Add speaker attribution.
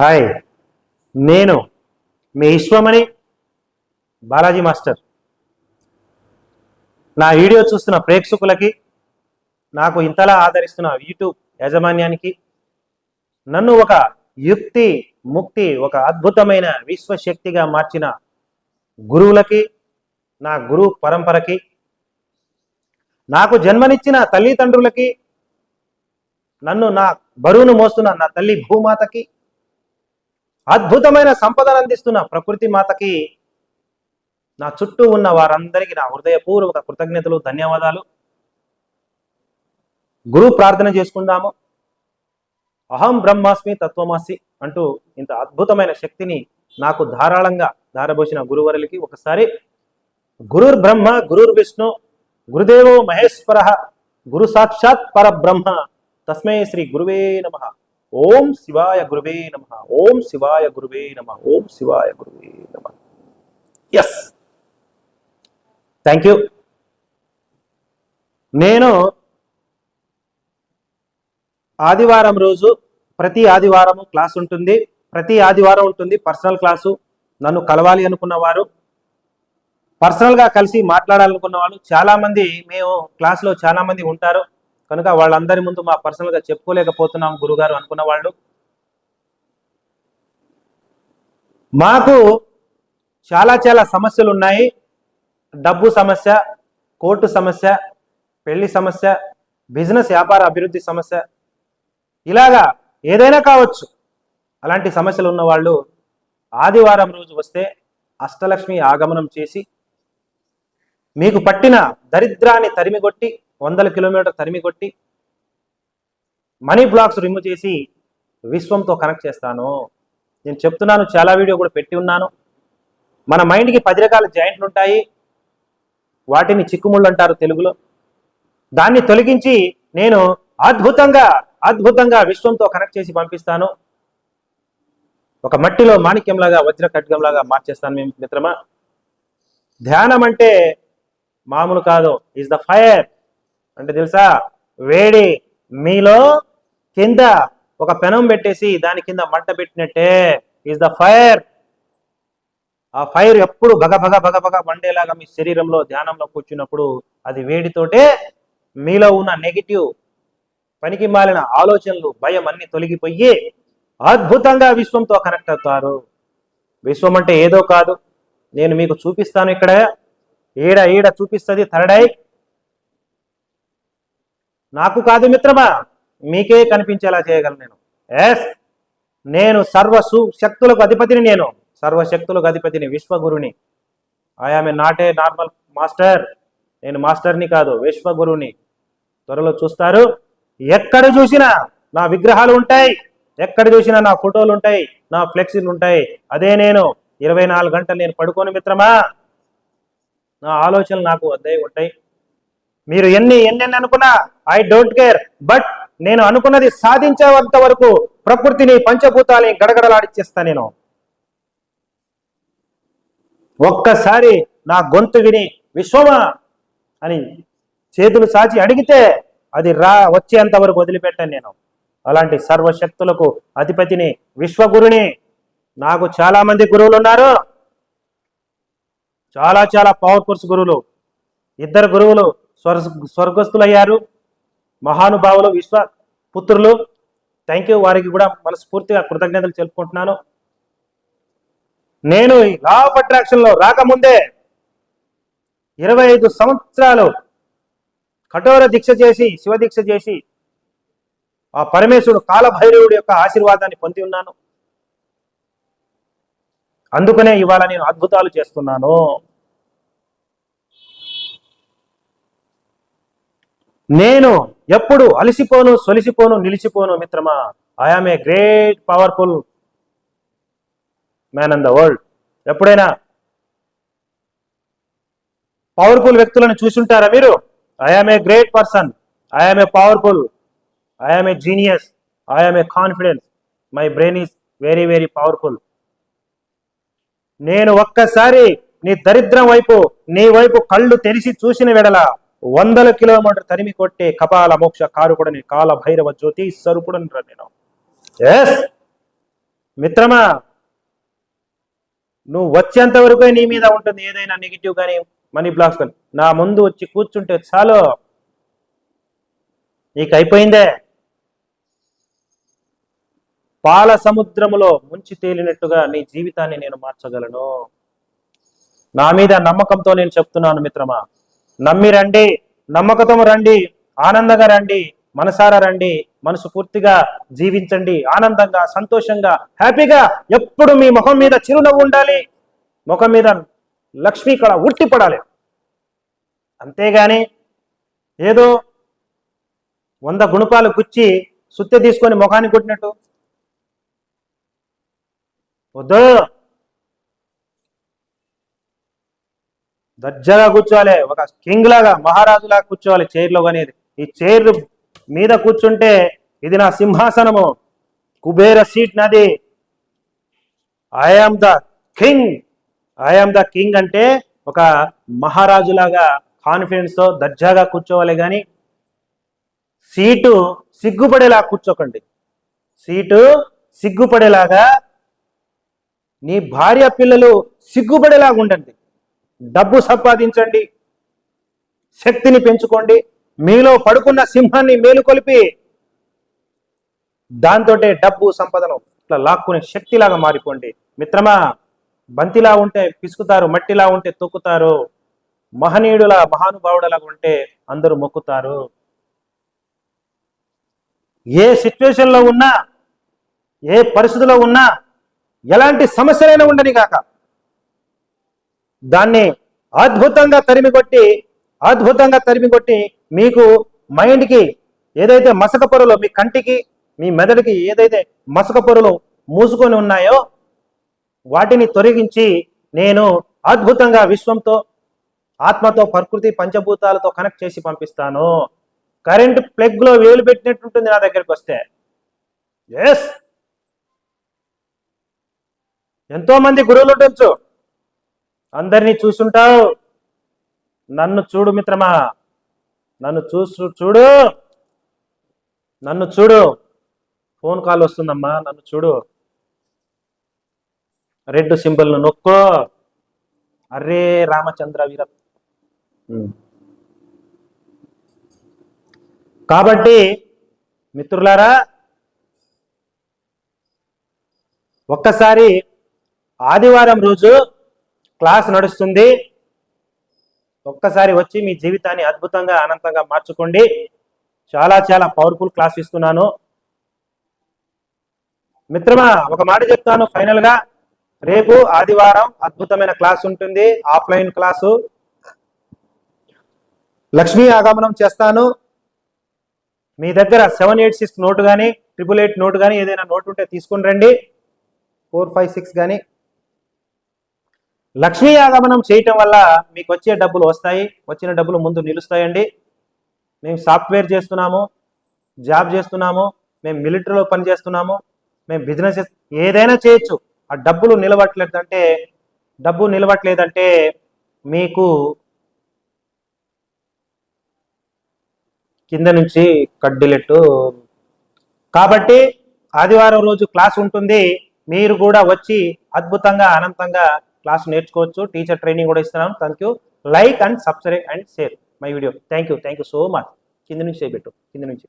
Speaker 1: hi నేను మీ Vishwamani Balaji master నా వీడియో చూస్తున్న ప్రేక్షకులకి నాకు ఇంతలా ఆదరిస్తున్న యూట్యూబ్ యాజమాన్యానికి నన్ను ఒక యుక్తి ముక్తి ఒక అద్భుతమైన విశ్వశక్తిగా మార్చిన గురువులకి నా గురువు పరంపరకి నాకు జన్మనిచ్చిన తల్లిదండ్రులకి నన్ను నా బరువును మోస్తున్న నా తల్లి భూమాతకి అద్భుతమైన సంపదను అందిస్తున్న ప్రకృతి మాతకి నా చుట్టూ ఉన్న వారందరికీ నా హృదయపూర్వక కృతజ్ఞతలు ధన్యవాదాలు గురు ప్రార్థన చేసుకుందాము అహం బ్రహ్మాస్మి తత్వమాసి అంటూ ఇంత అద్భుతమైన శక్తిని నాకు ధారాళంగా ధారబోసిన గురువరులకి ఒకసారి గురుర్ బ్రహ్మ గురుర్ విష్ణు గురుదేవో మహేశ్వర గురు సాక్షాత్ పరబ్రహ్మ తస్మై శ్రీ గురువే నమ ఓం శివాయ గురువే నమ ఓం శివాయ గురువే నమ ఓం శివాయ గురువే నమ ఎస్ థ్యాంక్ యూ నేను ఆదివారం రోజు ప్రతి ఆదివారం క్లాస్ ఉంటుంది ప్రతి ఆదివారం ఉంటుంది పర్సనల్ క్లాసు నన్ను కలవాలి అనుకున్నవారు పర్సనల్గా కలిసి మాట్లాడాలనుకున్న వాళ్ళు చాలామంది మేము క్లాసులో చాలామంది ఉంటారు కనుక వాళ్ళందరి ముందు మా పర్సనల్గా చెప్పుకోలేకపోతున్నాం గురుగారు అనుకున్న వాళ్ళు మాకు చాలా చాలా సమస్యలు ఉన్నాయి డబ్బు సమస్య కోర్టు సమస్య పెళ్లి సమస్య బిజినెస్ వ్యాపార అభివృద్ధి సమస్య ఇలాగా ఏదైనా కావచ్చు అలాంటి సమస్యలు ఉన్నవాళ్ళు ఆదివారం రోజు వస్తే అష్టలక్ష్మి ఆగమనం చేసి మీకు పట్టిన దరిద్రాన్ని తరిమిగొట్టి వందల కిలోమీటర్ తరిమి కొట్టి మనీ బ్లాక్స్ రిమూవ్ చేసి విశ్వంతో కనెక్ట్ చేస్తాను నేను చెప్తున్నాను చాలా వీడియో కూడా పెట్టి ఉన్నాను మన మైండ్కి పది రకాల జాయింట్లు ఉంటాయి వాటిని చిక్కుముళ్ళు అంటారు తెలుగులో దాన్ని తొలగించి నేను అద్భుతంగా అద్భుతంగా విశ్వంతో కనెక్ట్ చేసి పంపిస్తాను ఒక మట్టిలో మాణిక్యంలాగా వజ్ర ఖడ్గంలాగా మార్చేస్తాను మేము మిత్రమా ధ్యానం అంటే మామూలు కాదు ఈజ్ ద ఫైర్ అంటే తెలుసా వేడి మీలో కింద ఒక పెనం పెట్టేసి దాని కింద మంట పెట్టినట్టే ఈజ్ ద ఫైర్ ఆ ఫైర్ ఎప్పుడు భగ భగ భగ భగ మండేలాగా మీ శరీరంలో ధ్యానంలో కూర్చున్నప్పుడు అది వేడితోటే మీలో ఉన్న నెగిటివ్ పనికి మాలిన ఆలోచనలు భయం అన్ని తొలగిపోయి అద్భుతంగా విశ్వంతో కనెక్ట్ అవుతారు విశ్వం అంటే ఏదో కాదు నేను మీకు చూపిస్తాను ఇక్కడ ఈడ ఈడ చూపిస్తుంది థర్డ్ ఐ నాకు కాదు మిత్రమా మీకే కనిపించేలా చేయగలను నేను ఎస్ నేను సర్వ శక్తులకు అధిపతిని నేను సర్వశక్తులకు అధిపతిని విశ్వగురుని I am not not a normal master నేను మాస్టర్ని కాదు విశ్వగురుని త్వరలో చూస్తారు ఎక్కడ చూసినా నా విగ్రహాలు ఉంటాయి ఎక్కడ చూసినా నా ఫోటోలు ఉంటాయి నా ఫ్లెక్సీలు ఉంటాయి అదే నేను ఇరవై నాలుగు గంటలు నేను పడుకోని మిత్రమా నా ఆలోచనలు నాకు అదే ఉంటాయి మీరు ఎన్ని ఎన్ని అనుకున్నా ఐ డోంట్ కేర్ బట్ నేను అనుకున్నది సాధించేంత వరకు ప్రకృతిని పంచభూతాలని గడగడలాడిచ్చేస్తా నేను ఒక్కసారి నా గొంతు విని విశ్వమా అని చేతులు సాచి అడిగితే అది రా వచ్చేంత వరకు వదిలిపెట్టాను నేను అలాంటి సర్వశక్తులకు అధిపతిని విశ్వగురుని నాకు చాలా మంది గురువులు ఉన్నారు చాలా చాలా పవర్ఫుల్స్ గురువులు ఇద్దరు గురువులు స్వర్ స్వర్గస్థులయ్యారు మహానుభావులు విశ్వ పుత్రులు థ్యాంక్ యూ వారికి కూడా మనస్ఫూర్తిగా కృతజ్ఞతలు తెలుపుకుంటున్నాను నేను లా ఆఫ్ అట్రాక్షన్లో రాకముందే ఇరవై ఐదు సంవత్సరాలు కఠోర దీక్ష చేసి శివదీక్ష చేసి ఆ పరమేశ్వరుడు కాలభైరవుడి యొక్క ఆశీర్వాదాన్ని పొంది ఉన్నాను అందుకనే ఇవాళ నేను అద్భుతాలు చేస్తున్నాను నేను ఎప్పుడు అలసిపోను సొలిసిపోను నిలిచిపోను మిత్రమా I am a great powerful man on the world ఎప్పుడైనా పవర్ఫుల్ వ్యక్తులను చూసుంటారా మీరు I am a great person I am a powerful I am a genius I am a confidence my brain is very very powerful నేను ఒక్కసారి నీ దరిద్రం వైపు నీ వైపు కళ్ళు తెరిచి చూసిన వెడలా వందల కిలోమీటర్ తరిమి కొట్టే కపాల మోక్ష కారు నేను కాల భైరవ జ్యోతి సరుపుడు నేను మిత్రమా నువ్వు వచ్చేంత వరకు నీ మీద ఉంటుంది ఏదైనా నెగిటివ్ కానీ మనీ బ్లాక్స్ కానీ నా ముందు వచ్చి కూర్చుంటే చాలు నీకు అయిపోయిందే పాల సముద్రములో ముంచి తేలినట్టుగా నీ జీవితాన్ని నేను మార్చగలను నా మీద నమ్మకంతో నేను చెప్తున్నాను మిత్రమా నమ్మి రండి నమ్మకతము రండి ఆనందంగా రండి మనసారా రండి మనసు పూర్తిగా జీవించండి ఆనందంగా సంతోషంగా హ్యాపీగా ఎప్పుడు మీ ముఖం మీద చిరునవ్వు ఉండాలి ముఖం మీద లక్ష్మీ కళ ఉట్టిపడాలి అంతేగాని ఏదో వంద గుణపాలు గుచ్చి సుత్తి తీసుకొని ముఖాన్ని కొట్టినట్టు వద్దు దర్జాగా కూర్చోవాలి ఒక కింగ్ లాగా మహారాజు లాగా కూర్చోవాలి చైర్లో కానీ ఈ చైర్ మీద కూర్చుంటే ఇది నా సింహాసనము కుబేర సీట్ నాది I am the king I am the king అంటే ఒక మహారాజులాగా కాన్ఫిడెన్స్తో దర్జాగా కూర్చోవాలి కానీ సీటు సిగ్గుపడేలా కూర్చోకండి సీటు సిగ్గుపడేలాగా నీ భార్య పిల్లలు సిగ్గుపడేలాగా ఉండండి డబ్బు సంపాదించండి శక్తిని పెంచుకోండి మీలో పడుకున్న సింహాన్ని మేలుకొలిపి దాంతో డబ్బు సంపదను ఇట్లా లాక్కునే శక్తిలాగా మారిపోండి మిత్రమా బంతిలా ఉంటే పిసుకుతారు మట్టిలా ఉంటే తొక్కుతారు మహనీయుడుల మహానుభావుడులాగా ఉంటే అందరూ మొక్కుతారు ఏ సిచ్యువేషన్లో ఉన్నా ఏ పరిస్థితిలో ఉన్నా ఎలాంటి సమస్యలైనా ఉండని కాక దాన్ని అద్భుతంగా తరిమికొట్టి అద్భుతంగా తరిమికొట్టి మీకు మైండ్కి ఏదైతే మసక పొరలు మీ కంటికి మీ మెదడుకి ఏదైతే మసక పొరలు మూసుకొని ఉన్నాయో వాటిని తొలగించి నేను అద్భుతంగా విశ్వంతో ఆత్మతో ప్రకృతి పంచభూతాలతో కనెక్ట్ చేసి పంపిస్తాను కరెంట్ ప్లగ్లో వేలు పెట్టినట్టుంటుంది నా దగ్గరికి వస్తే ఎస్ ఎంతోమంది గురువులు ఉండొచ్చు అందరినీ చూసుంటావు నన్ను చూడు మిత్రమా నన్ను చూసు చూడు నన్ను చూడు ఫోన్ కాల్ వస్తుందమ్మా నన్ను చూడు రెడ్ సింబల్ను నొక్కో అరే రామచంద్ర వీర కాబట్టి మిత్రులారా ఒక్కసారి ఆదివారం రోజు క్లాస్ నడుస్తుంది ఒక్కసారి వచ్చి మీ జీవితాన్ని అద్భుతంగా ఆనందంగా మార్చుకోండి చాలా చాలా పవర్ఫుల్ క్లాస్ ఇస్తున్నాను మిత్రమా ఒక మాట చెప్తాను ఫైనల్ గా రేపు ఆదివారం అద్భుతమైన క్లాస్ ఉంటుంది ఆఫ్లైన్ క్లాసు లక్ష్మీ ఆగమనం చేస్తాను మీ దగ్గర సెవెన్ ఎయిట్ సిక్స్ నోటు కానీ ట్రిపుల్ ఎయిట్ నోటు కానీ ఏదైనా నోట్ ఉంటే తీసుకుని రండి ఫోర్ ఫైవ్ సిక్స్ కానీ లక్ష్మీ ఆగమనం చేయటం వల్ల మీకు వచ్చే డబ్బులు వస్తాయి వచ్చిన డబ్బులు ముందు నిలుస్తాయండి మేము సాఫ్ట్వేర్ చేస్తున్నాము జాబ్ చేస్తున్నాము మేము మిలిటరీలో పని చేస్తున్నాము మేము బిజినెస్ ఏదైనా చేయొచ్చు ఆ డబ్బులు నిలవట్లేదంటే డబ్బు నిలవట్లేదంటే మీకు కింద నుంచి కడ్డిలెట్టు కాబట్టి ఆదివారం రోజు క్లాస్ ఉంటుంది మీరు కూడా వచ్చి అద్భుతంగా అనంతంగా క్లాస్ నేర్చుకోవచ్చు టీచర్ ట్రైనింగ్ కూడా ఇస్తున్నాను thank you like and subscribe and share my video thank you thank you so much కింద నుంచి చేయబెట్టు కింద నుంచి